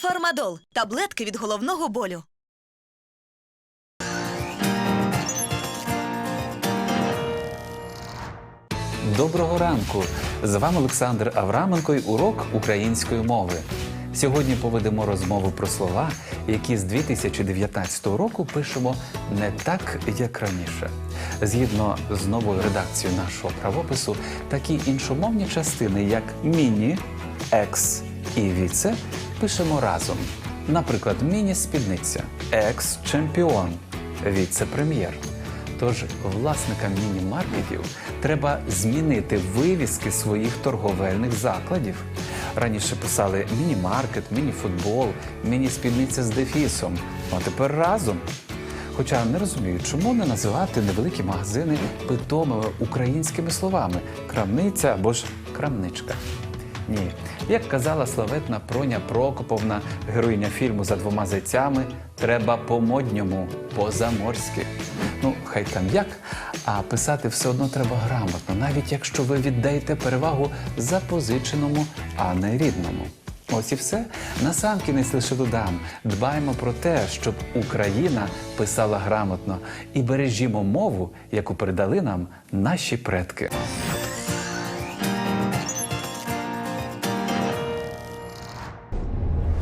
Фармадол таблетки від головного болю. Доброго ранку! З вами Олександр Авраменко і урок української мови. Сьогодні поведемо розмову про слова, які з 2019 року пишемо не так, як раніше. Згідно з новою редакцією нашого правопису, такі іншомовні частини, як міні, екс і віце, пишемо разом. Наприклад, міні-спідниця, екс-чемпіон, віце-прем'єр. Тож власникам міні-маркетів треба змінити вивіски своїх торговельних закладів. Раніше писали міні-маркет, міні-футбол, міні-спідниця з дефісом, а тепер разом. Хоча не розумію, чому не називати невеликі магазини питомими українськими словами крамниця або ж крамничка. Ні, як казала славетна Проня Прокоповна, героїня фільму за двома зайцями, треба по-модньому, по-заморськи. Ну, хай там як, а писати все одно треба грамотно, навіть якщо ви віддаєте перевагу запозиченому, а не рідному. Ось і все. Насамкінець лише додам. Дбаємо про те, щоб Україна писала грамотно і бережімо мову, яку передали нам наші предки.